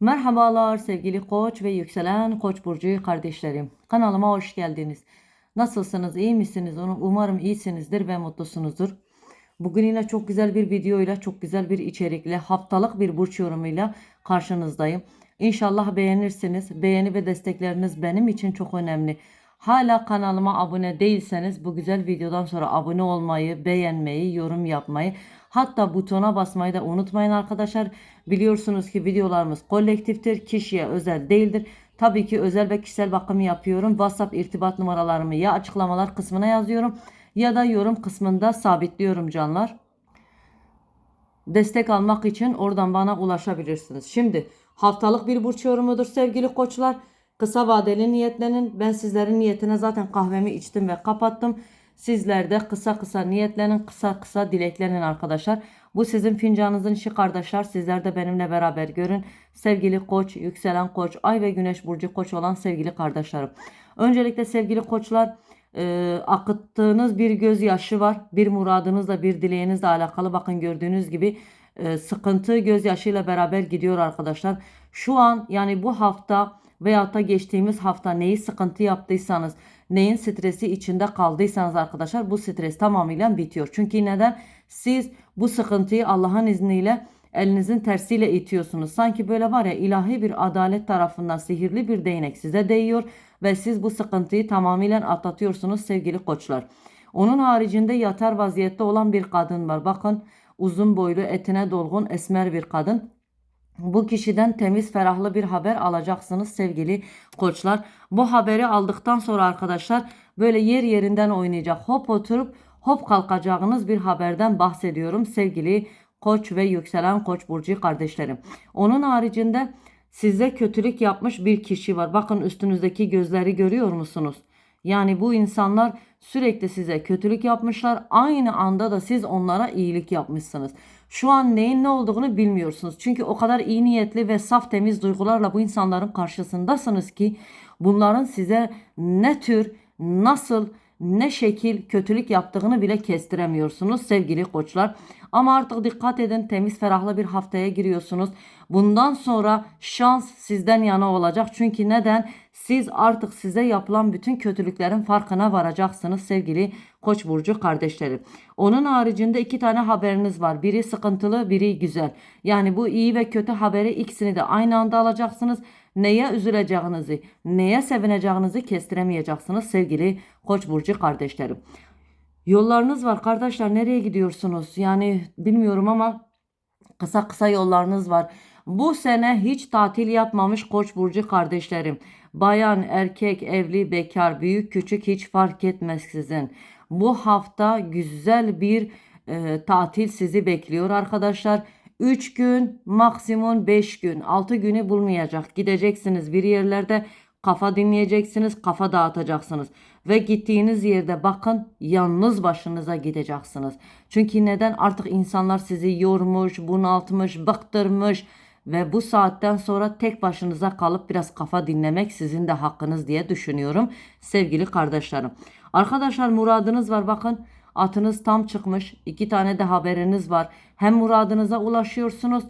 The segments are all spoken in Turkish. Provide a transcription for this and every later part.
Merhabalar sevgili koç ve yükselen koç burcu kardeşlerim. Kanalıma hoş geldiniz. Nasılsınız? iyi misiniz? Umarım iyisinizdir ve mutlusunuzdur. Bugün yine çok güzel bir videoyla, çok güzel bir içerikle, haftalık bir burç yorumuyla karşınızdayım. İnşallah beğenirsiniz. Beğeni ve destekleriniz benim için çok önemli. Hala kanalıma abone değilseniz bu güzel videodan sonra abone olmayı, beğenmeyi, yorum yapmayı, hatta butona basmayı da unutmayın arkadaşlar. Biliyorsunuz ki videolarımız kolektiftir, kişiye özel değildir. Tabii ki özel ve kişisel bakım yapıyorum. WhatsApp irtibat numaralarımı ya açıklamalar kısmına yazıyorum ya da yorum kısmında sabitliyorum canlar. Destek almak için oradan bana ulaşabilirsiniz. Şimdi haftalık bir burç yorumudur sevgili koçlar. Kısa vadeli niyetlenin. Ben sizlerin niyetine zaten kahvemi içtim ve kapattım. Sizler de kısa kısa niyetlenin, kısa kısa dileklenin arkadaşlar. Bu sizin fincanınızın işi kardeşler. Sizler de benimle beraber görün. Sevgili koç, yükselen koç, ay ve güneş burcu koç olan sevgili kardeşlerim. Öncelikle sevgili koçlar e, akıttığınız bir gözyaşı var. Bir muradınızla bir dileğinizle alakalı bakın gördüğünüz gibi e, sıkıntı gözyaşıyla beraber gidiyor arkadaşlar. Şu an yani bu hafta veyahut da geçtiğimiz hafta neyi sıkıntı yaptıysanız, neyin stresi içinde kaldıysanız arkadaşlar bu stres tamamıyla bitiyor. Çünkü neden? Siz bu sıkıntıyı Allah'ın izniyle elinizin tersiyle itiyorsunuz. Sanki böyle var ya ilahi bir adalet tarafından sihirli bir değnek size değiyor ve siz bu sıkıntıyı tamamıyla atlatıyorsunuz sevgili koçlar. Onun haricinde yatar vaziyette olan bir kadın var. Bakın uzun boylu etine dolgun esmer bir kadın. Bu kişiden temiz ferahlı bir haber alacaksınız sevgili koçlar. Bu haberi aldıktan sonra arkadaşlar böyle yer yerinden oynayacak hop oturup hop kalkacağınız bir haberden bahsediyorum sevgili koç ve yükselen koç burcu kardeşlerim. Onun haricinde size kötülük yapmış bir kişi var. Bakın üstünüzdeki gözleri görüyor musunuz? Yani bu insanlar sürekli size kötülük yapmışlar. Aynı anda da siz onlara iyilik yapmışsınız. Şu an neyin ne olduğunu bilmiyorsunuz. Çünkü o kadar iyi niyetli ve saf temiz duygularla bu insanların karşısındasınız ki bunların size ne tür, nasıl, ne şekil kötülük yaptığını bile kestiremiyorsunuz sevgili koçlar. Ama artık dikkat edin temiz ferahlı bir haftaya giriyorsunuz. Bundan sonra şans sizden yana olacak. Çünkü neden? Siz artık size yapılan bütün kötülüklerin farkına varacaksınız sevgili Koç burcu kardeşlerim. Onun haricinde iki tane haberiniz var. Biri sıkıntılı, biri güzel. Yani bu iyi ve kötü haberi ikisini de aynı anda alacaksınız. Neye üzüleceğinizi, neye sevineceğinizi kestiremeyeceksiniz sevgili Koç burcu kardeşlerim. Yollarınız var kardeşler nereye gidiyorsunuz? Yani bilmiyorum ama kısa kısa yollarınız var. Bu sene hiç tatil yapmamış Koç burcu kardeşlerim. Bayan, erkek, evli, bekar, büyük, küçük hiç fark etmeksizin. Bu hafta güzel bir e, tatil sizi bekliyor arkadaşlar. 3 gün maksimum 5 gün 6 günü bulmayacak. Gideceksiniz bir yerlerde kafa dinleyeceksiniz, kafa dağıtacaksınız. Ve gittiğiniz yerde bakın yalnız başınıza gideceksiniz. Çünkü neden? Artık insanlar sizi yormuş, bunaltmış, bıktırmış. Ve bu saatten sonra tek başınıza kalıp biraz kafa dinlemek sizin de hakkınız diye düşünüyorum sevgili kardeşlerim. Arkadaşlar muradınız var bakın atınız tam çıkmış iki tane de haberiniz var. Hem muradınıza ulaşıyorsunuz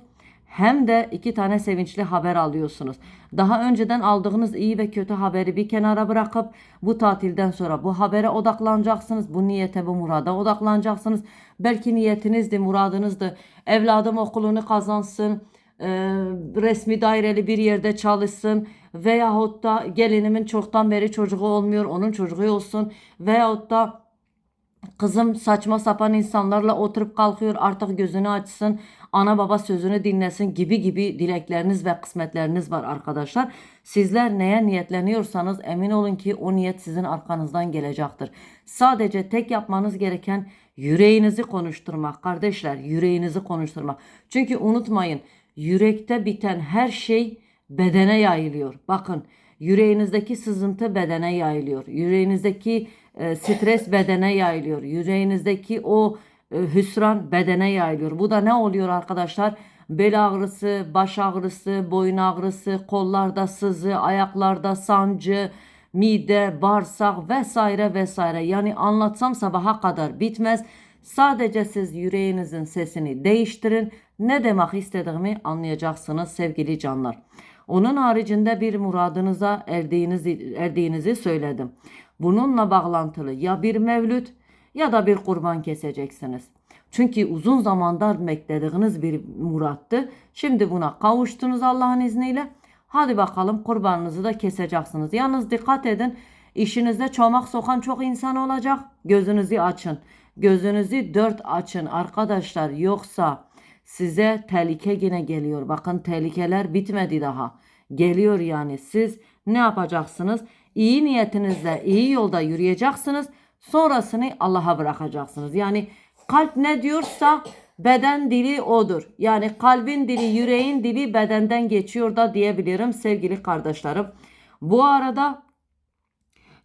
hem de iki tane sevinçli haber alıyorsunuz. Daha önceden aldığınız iyi ve kötü haberi bir kenara bırakıp bu tatilden sonra bu habere odaklanacaksınız. Bu niyete, bu murada odaklanacaksınız. Belki niyetinizdi, muradınızdı. Evladım okulunu kazansın, e, resmi daireli bir yerde çalışsın veyahut da gelinimin çoktan beri çocuğu olmuyor, onun çocuğu olsun veyahut da Kızım saçma sapan insanlarla oturup kalkıyor artık gözünü açsın ana baba sözünü dinlesin gibi gibi dilekleriniz ve kısmetleriniz var arkadaşlar. Sizler neye niyetleniyorsanız emin olun ki o niyet sizin arkanızdan gelecektir. Sadece tek yapmanız gereken yüreğinizi konuşturmak kardeşler yüreğinizi konuşturmak. Çünkü unutmayın yürekte biten her şey bedene yayılıyor. Bakın yüreğinizdeki sızıntı bedene yayılıyor. Yüreğinizdeki e, stres bedene yayılıyor. Yüreğinizdeki o e, hüsran bedene yayılıyor. Bu da ne oluyor arkadaşlar? Bel ağrısı, baş ağrısı, boyun ağrısı, kollarda sızı, ayaklarda sancı, mide, bağırsak vesaire vesaire. Yani anlatsam sabaha kadar bitmez. Sadece siz yüreğinizin sesini değiştirin. Ne demek istediğimi anlayacaksınız sevgili canlar. Onun haricinde bir muradınıza erdiğinizi, erdiğinizi söyledim. Bununla bağlantılı ya bir mevlüt ya da bir kurban keseceksiniz. Çünkü uzun zamandır beklediğiniz bir murattı. Şimdi buna kavuştunuz Allah'ın izniyle. Hadi bakalım kurbanınızı da keseceksiniz. Yalnız dikkat edin. İşinizde çomak sokan çok insan olacak. Gözünüzü açın. Gözünüzü dört açın arkadaşlar. Yoksa size tehlike yine geliyor. Bakın tehlikeler bitmedi daha. Geliyor yani. Siz ne yapacaksınız? İyi niyetinizle iyi yolda yürüyeceksiniz. Sonrasını Allah'a bırakacaksınız. Yani kalp ne diyorsa beden dili odur. Yani kalbin dili, yüreğin dili bedenden geçiyor da diyebilirim sevgili kardeşlerim. Bu arada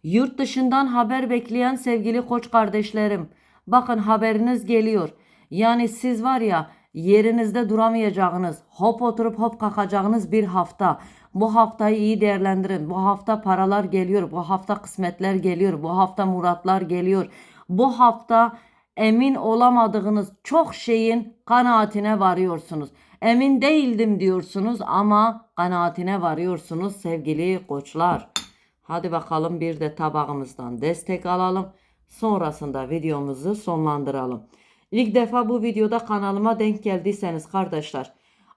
Yurt dışından haber bekleyen sevgili koç kardeşlerim. Bakın haberiniz geliyor. Yani siz var ya yerinizde duramayacağınız, hop oturup hop kalkacağınız bir hafta. Bu haftayı iyi değerlendirin. Bu hafta paralar geliyor. Bu hafta kısmetler geliyor. Bu hafta muratlar geliyor. Bu hafta emin olamadığınız çok şeyin kanaatine varıyorsunuz. Emin değildim diyorsunuz ama kanaatine varıyorsunuz sevgili koçlar. Hadi bakalım bir de tabağımızdan destek alalım. Sonrasında videomuzu sonlandıralım. İlk defa bu videoda kanalıma denk geldiyseniz kardeşler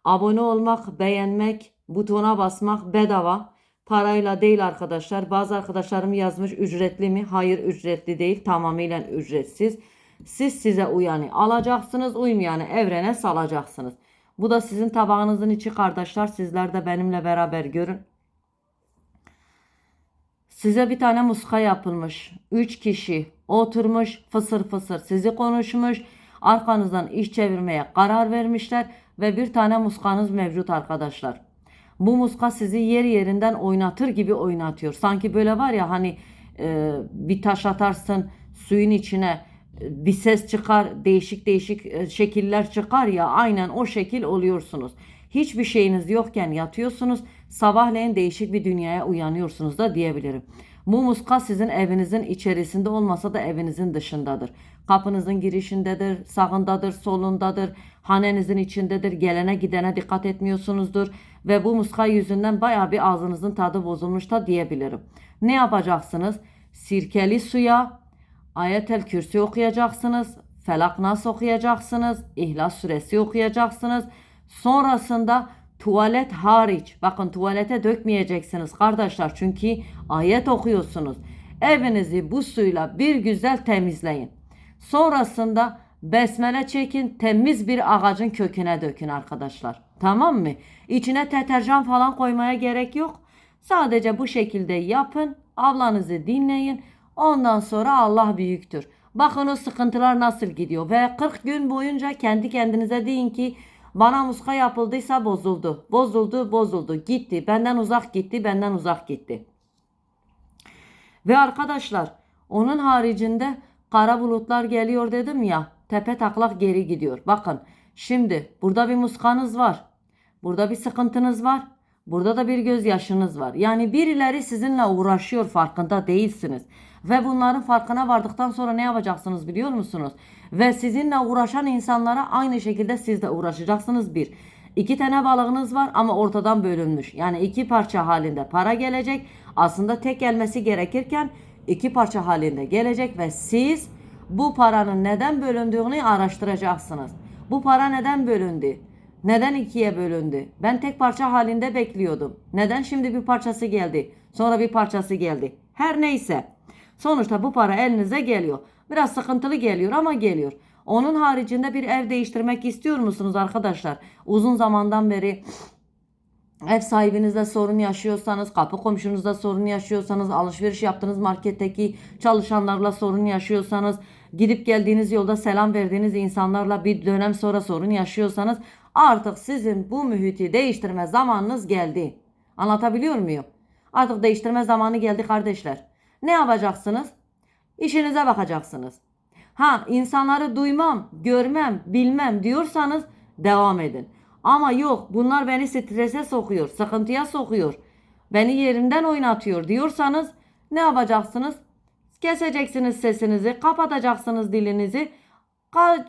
abone olmak, beğenmek, butona basmak bedava. Parayla değil arkadaşlar. Bazı arkadaşlarım yazmış ücretli mi? Hayır ücretli değil. Tamamıyla ücretsiz. Siz size uyanı alacaksınız. Uymayanı evrene salacaksınız. Bu da sizin tabağınızın içi kardeşler. Sizler de benimle beraber görün. Size bir tane muska yapılmış. Üç kişi oturmuş fısır fısır sizi konuşmuş. Arkanızdan iş çevirmeye karar vermişler ve bir tane muskanız mevcut arkadaşlar. Bu muska sizi yer yerinden oynatır gibi oynatıyor. Sanki böyle var ya hani e, bir taş atarsın suyun içine e, bir ses çıkar, değişik değişik e, şekiller çıkar ya aynen o şekil oluyorsunuz. Hiçbir şeyiniz yokken yatıyorsunuz. Sabahleyin değişik bir dünyaya uyanıyorsunuz da diyebilirim. Bu muska sizin evinizin içerisinde olmasa da evinizin dışındadır. Kapınızın girişindedir, sağındadır, solundadır, hanenizin içindedir. Gelene gidene dikkat etmiyorsunuzdur. Ve bu muska yüzünden baya bir ağzınızın tadı bozulmuş da diyebilirim. Ne yapacaksınız? Sirkeli suya Ayetel Kürsi okuyacaksınız. Felak Nas okuyacaksınız. İhlas suresi okuyacaksınız. Sonrasında tuvalet hariç bakın tuvalete dökmeyeceksiniz kardeşler çünkü ayet okuyorsunuz. Evinizi bu suyla bir güzel temizleyin. Sonrasında besmele çekin temiz bir ağacın köküne dökün arkadaşlar. Tamam mı? İçine deterjan falan koymaya gerek yok. Sadece bu şekilde yapın. Ablanızı dinleyin. Ondan sonra Allah büyüktür. Bakın o sıkıntılar nasıl gidiyor. Ve 40 gün boyunca kendi kendinize deyin ki bana muska yapıldıysa bozuldu. Bozuldu, bozuldu. Gitti. Benden uzak gitti, benden uzak gitti. Ve arkadaşlar onun haricinde kara bulutlar geliyor dedim ya. Tepe taklak geri gidiyor. Bakın şimdi burada bir muskanız var. Burada bir sıkıntınız var. Burada da bir gözyaşınız var. Yani birileri sizinle uğraşıyor farkında değilsiniz. Ve bunların farkına vardıktan sonra ne yapacaksınız biliyor musunuz? Ve sizinle uğraşan insanlara aynı şekilde siz de uğraşacaksınız bir. İki tane balığınız var ama ortadan bölünmüş. Yani iki parça halinde para gelecek. Aslında tek gelmesi gerekirken iki parça halinde gelecek ve siz bu paranın neden bölündüğünü araştıracaksınız. Bu para neden bölündü? Neden ikiye bölündü? Ben tek parça halinde bekliyordum. Neden şimdi bir parçası geldi? Sonra bir parçası geldi. Her neyse. Sonuçta bu para elinize geliyor. Biraz sıkıntılı geliyor ama geliyor. Onun haricinde bir ev değiştirmek istiyor musunuz arkadaşlar? Uzun zamandan beri ev sahibinizle sorun yaşıyorsanız, kapı komşunuzla sorun yaşıyorsanız, alışveriş yaptığınız marketteki çalışanlarla sorun yaşıyorsanız, gidip geldiğiniz yolda selam verdiğiniz insanlarla bir dönem sonra sorun yaşıyorsanız artık sizin bu mühiti değiştirme zamanınız geldi. Anlatabiliyor muyum? Artık değiştirme zamanı geldi kardeşler. Ne yapacaksınız? İşinize bakacaksınız. Ha insanları duymam, görmem, bilmem diyorsanız devam edin. Ama yok bunlar beni strese sokuyor, sıkıntıya sokuyor. Beni yerinden oynatıyor diyorsanız ne yapacaksınız? Keseceksiniz sesinizi, kapatacaksınız dilinizi.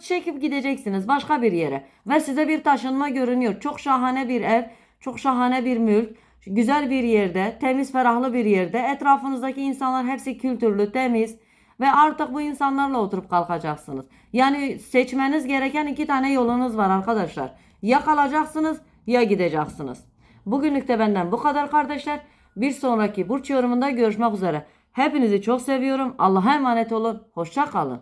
Çekip gideceksiniz başka bir yere ve size bir taşınma görünüyor. Çok şahane bir ev, çok şahane bir mülk, güzel bir yerde, temiz ferahlı bir yerde. Etrafınızdaki insanlar hepsi kültürlü, temiz ve artık bu insanlarla oturup kalkacaksınız. Yani seçmeniz gereken iki tane yolunuz var arkadaşlar. Ya kalacaksınız ya gideceksiniz. Bugünlük de benden bu kadar kardeşler. Bir sonraki burç yorumunda görüşmek üzere. Hepinizi çok seviyorum. Allah'a emanet olun. Hoşça kalın.